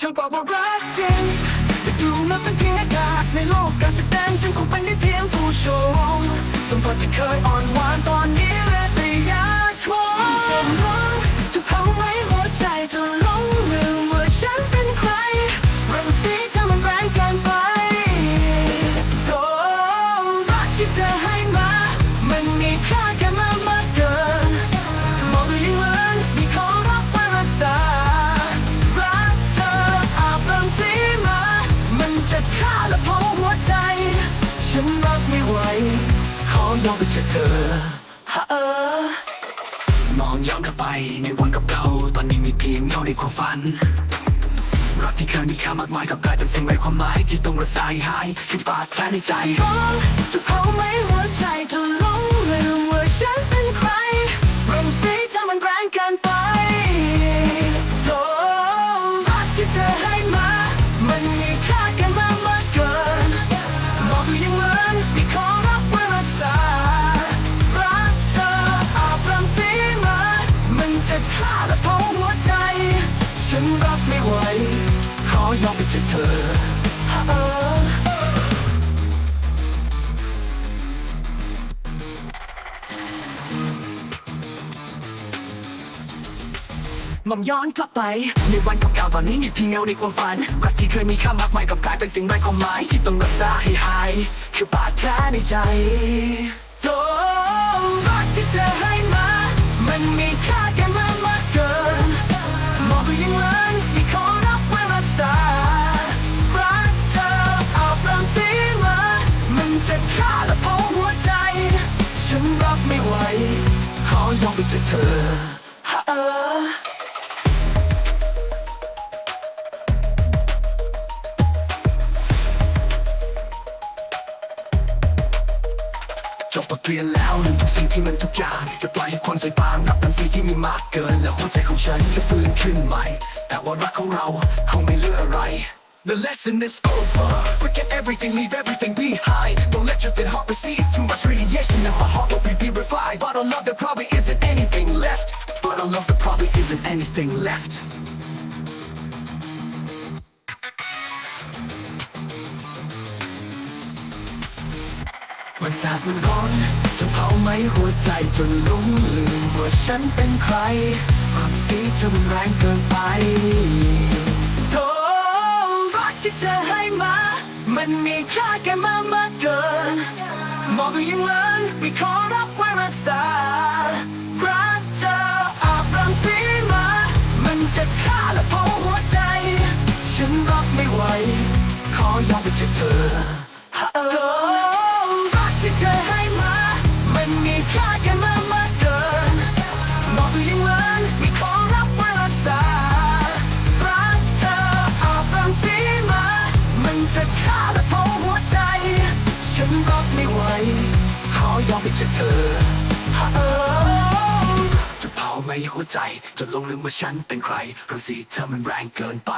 ฉันบอกว่ารักจริงแต่ดูมันเป็นเพียงอากาศในโลกการแสดงฉันคงเป็นได้เพียงผู้ชม ขอยอมไปจอเธอฮะเออมองย้อนกลับไปในวันกับเราตอนนี้มีเพียงเงาในความฝันรักที่เคยมีค่ามากมายกับกลายเป็นสิ่งไร้ความหมายที่ต้องรักษายหายคือบาดแผลในใจจะเผาไหมหัวใจจน จากเธอมองย้อนกลับไป ในวันเก่าๆตอนนี้มีเพียงเงาในความฝันรักที่เคยมีค่ามากมายกับกลายเป็นสิ่งไร้ความหมายที่ต้องรักษาให้หาย คือบาดแผลในใจโธ่รักที่เธอ ขอยอมไปจากเธอเออจบบทเรียนแล้วลืมทุกสิ่งที่มันทุกอย่างจะปล่อยให้คนใจบางรับทันสิ่งที่มีมากเกิน แล้วหัวใจของฉันจะฟื้นขึ้นใหม่ แต่ว่ารักของเราคงไม่เหลืออะไร The lesson is over Forget everything, leave everything behind Don't let your thin heart receive too much radiation Now my heart will be purified But on love the probably isn't anything left But on love there probably isn't anything left มันสาดมันร้อนจนเผาไหมหัวใจจนหลงลืมว่าฉันเป็นใครความสีเธอมันแรงเกินไปโธ่รักที่เธอให้มา มันมีค่าแค่มามากเกินมองดูยังเหมือนมีขอรับไว้รักษา หัวใจจนลงลืมว่าฉันเป็นใครเพราะสีเธอมันแรงเกินไป